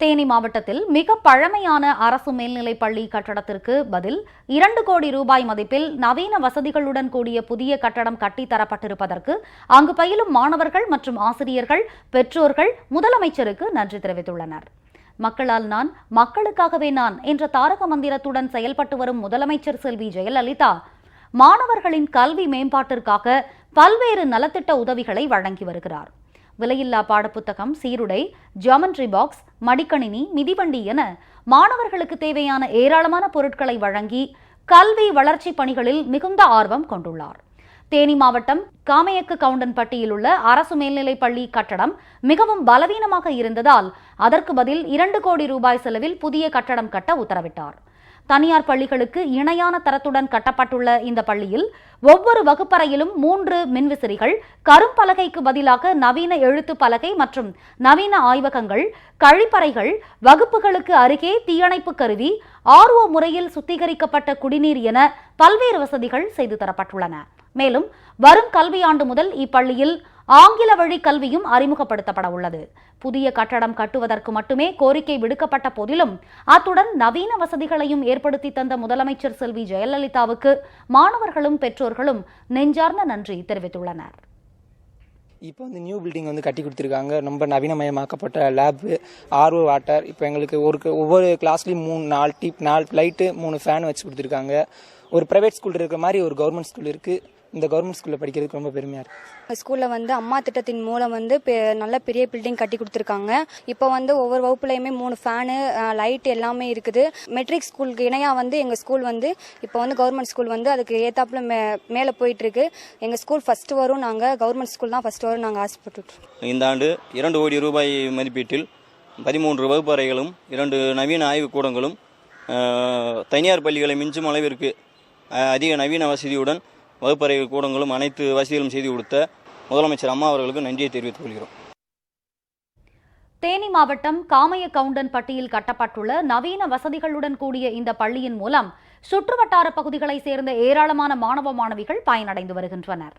தேனி மாவட்டத்தில் மிக பழமையான அரசு மேல்நிலைப் பள்ளி கட்டடத்திற்கு பதில் இரண்டு கோடி ரூபாய் மதிப்பில் நவீன வசதிகளுடன் கூடிய புதிய கட்டடம் கட்டித்தரப்பட்டிருப்பதற்கு அங்கு பயிலும் மாணவர்கள் மற்றும் ஆசிரியர்கள் பெற்றோர்கள் முதலமைச்சருக்கு நன்றி தெரிவித்துள்ளனர். மக்களால் நான் மக்களுக்காகவே நான் என்ற தாரக மந்திரத்துடன் செயல்பட்டு வரும் முதலமைச்சர் செல்வி ஜெயலலிதா மாணவர்களின் கல்வி மேம்பாட்டிற்காக பல்வேறு நலத்திட்ட உதவிகளை வழங்கி வருகிறார். விலையில்லா பாடப்புத்தகம் சீருடை ஜியாமெட்ரி பாக்ஸ் மடிக்கணினி மிதிவண்டி என மாணவர்களுக்கு தேவையான ஏராளமான பொருட்களை வழங்கி கல்வி வளர்ச்சி பணிகளில் மிகுந்த ஆர்வம் கொண்டுள்ளார். தேனி மாவட்டம் காமையக்கு கவுண்டன்பட்டியில் உள்ள அரசு மேல்நிலைப் பள்ளி கட்டடம் மிகவும் பலவீனமாக இருந்ததால் அதற்கு பதில் இரண்டு கோடி ரூபாய் செலவில் புதிய கட்டடம் கட்ட உத்தரவிட்டார். தனியார் பள்ளிகளுக்கு இணையான தரத்துடன் கட்டப்பட்டுள்ள இந்த பள்ளியில் ஒவ்வொரு வகுப்பறையிலும் மூன்று மின்விசிறிகள் கரும்பலகைக்கு பதிலாக நவீன எழுத்து பலகை மற்றும் நவீன ஆய்வகங்கள் கழிப்பறைகள் வகுப்புகளுக்கு அருகே தீயணைப்பு கருவி ஆர்ஓ முறையில் சுத்திகரிக்கப்பட்ட குடிநீர் என பல்வேறு வசதிகள் செய்து தரப்பட்டுள்ளன. மேலும் வரும் கல்வியாண்டு முதல் இப்பள்ளியில் ஆங்கில வழி கல்வியும் அறிமுகப்படுத்தப்பட உள்ளது. புதிய கட்டடம் கட்டுவதற்கு மட்டுமே கோரிக்கை விடுக்கப்பட்ட போதிலும் அத்துடன் நவீன வசதிகளையும் ஏற்படுத்தி தந்த முதலமைச்சர் செல்வி ஜெயலலிதாவுக்கு மாணவர்களும் பெற்றோர்களும் நெஞ்சார்ந்த நன்றி தெரிவித்துள்ளனர். இப்போ வந்து நியூ பில்டிங் வந்து கட்டி கொடுத்துருக்காங்க. ரொம்ப நவீனமயமாக்கப்பட்ட லேபு ஆர்ஓ வாட்டர் இப்போ எங்களுக்கு ஒரு ஒவ்வொரு கிளாஸ்லேயும் மூணு நாலு டிப் நாலு லைட்டு மூணு ஃபேன் வச்சு கொடுத்துருக்காங்க. ஒரு ப்ரைவேட் ஸ்கூல் இருக்கிற மாதிரி ஒரு கவர்மெண்ட் ஸ்கூல் இருக்குது இந்த கவர்மெண்ட் ஸ்கூலில் படிக்கிறதுக்கு ரொம்ப பெருமையாக இருக்குது ஸ்கூல்ல வந்து அம்மா திட்டத்தின் மூலம் வந்து பெ- நல்ல பெரிய பில்டிங் கட்டி கொடுத்துருக்காங்க. இப்போ வந்து ஒவ்வொரு வகுப்புலையுமே மூணு ஃபேனு லைட் எல்லாமே இருக்குது. மெட்ரிக் ஸ்கூலுக்கு இணையா வந்து எங்க ஸ்கூல் வந்து இப்போ வந்து கவர்மெண்ட் ஸ்கூல் வந்து அதுக்கு ஏத்தாப்புல மே மேலே போயிட்டு இருக்கு எங்க ஸ்கூல் ஃபர்ஸ்ட் வரும் நாங்க கவர்மெண்ட் ஸ்கூல் தான் ஃபர்ஸ்ட் வரும் நாங்க ஆசைப்பட்டுட்டு இந்த ஆண்டு இரண்டு கோடி ரூபாய் மதிப்பீட்டில் பதிமூன்று வகுப்பறைகளும் இரண்டு நவீன ஆய்வுக் கூடங்களும் அஹ், தனியார் பள்ளிகளை மிஞ்சும் அளவிற்கு அதிக நவீன வசதியுடன் வகுப்பறை கூடங்களும் அனைத்து வசதிகளும் செய்து கொடுத்த முதலமைச்சர் அம்மா அவர்களுக்கு நன்றியை தெரிவித்துக் கொள்கிறோம். தேனி மாவட்டம் காமைய கவுண்டன் பட்டியில் கட்டப்பட்டுள்ள நவீன வசதிகளுடன் கூடிய இந்த பள்ளியின் மூலம் சுற்றுவட்டார பகுதிகளைச் சேர்ந்த ஏராளமான மாணவ மாணவிகள் பயனடைந்து வருகின்றனர்.